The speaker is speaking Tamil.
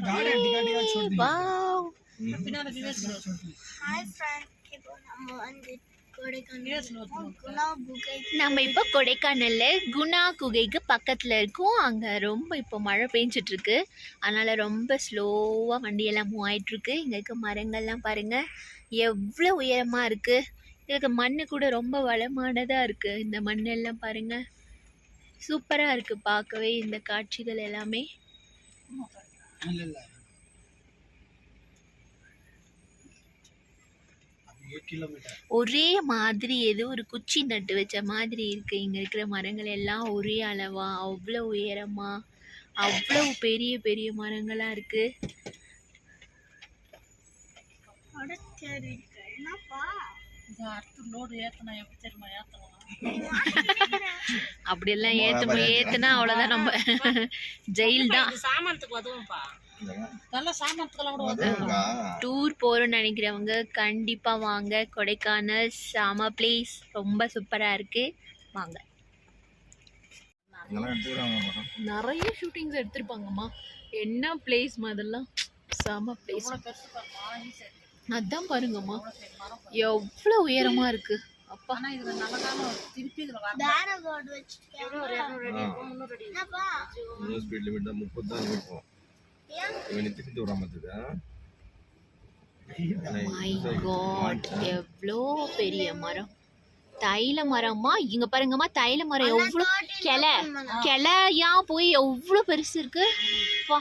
गार्डन दिखा दिखा छोड़ दी வாவ் ஹாய் ஃப்ரெண்ட் இப்போ நம்ம வந்து கொடைக்கானல் குணா குகை நம்ம இப்போ கொடைக்கானல்ல குணா குகைக்கு பக்கத்தில் இருக்கோம் அங்கே ரொம்ப இப்போ மழை பெஞ்சிட்டு இருக்கு அதனால ரொம்ப ஸ்லோவாக வண்டியெல்லாம் மூவ் ஆயிட்டு இருக்கு இங்கே இருக்க மரங்கள்லாம் பாருங்க எவ்வளோ உயரமாக இருக்கு இதுக்கு மண்ணு கூட ரொம்ப வளமானதாக இருக்கு இந்த மண்ணெல்லாம் பாருங்க சூப்பராக இருக்கு பார்க்கவே இந்த காட்சிகள் எல்லாமே ஒரே மாதிரி ஏதோ ஒரு குச்சி நட்டு வச்ச மாதிரி இருக்கு. இங்க இருக்கிற மரங்கள் எல்லாம் ஒரே அளவா அவ்வளவு உயரமா அவ்வளவு பெரிய பெரிய மரங்களா இருக்கு. என்னப்பா? அடுத்து லோடு ஏத்தனா எப்படி தெரியுமா ஏத்தலாம் ஜெயில் தான் சாமானத்துக்கு உதவும்பா நல்ல சாமானத்துக்கெல்லாம் கூட உதவும் டூர் போறோம்னு நினைக்கிறவங்க கண்டிப்பா வாங்க. கொடைக்கானல் சாம பிளேஸ் ரொம்ப சூப்பரா இருக்கு. வாங்க. நிறைய ஷூட்டிங்ஸ் எடுத்திருப்பாங்கம்மா. என்ன பிளேஸ் அதெல்லாம் செம பிளேஸ் அதான் பாருங்கம்மா. எவ்வளோ உயரமா இருக்கு. அப்பா ஆனா இதுல நல்லதான திருப்பி இதுல வர பேர போர்டு வச்சிருக்கேன் என்னப்பா? இன்னும் ஸ்பீட் லிமிட் தான். முப்பது தான் இருக்கும். ஏன்? இவன் திருப்பி விட மாட்டேது மை காட் எவ்வளோ பெரிய மரம். தைல மரமா? இங்க பாருங்கம்மா தைல மரம் எவ்வளோ கிளை. கிளையா போய் எவ்வளோ பெருசு இருக்கு. வா.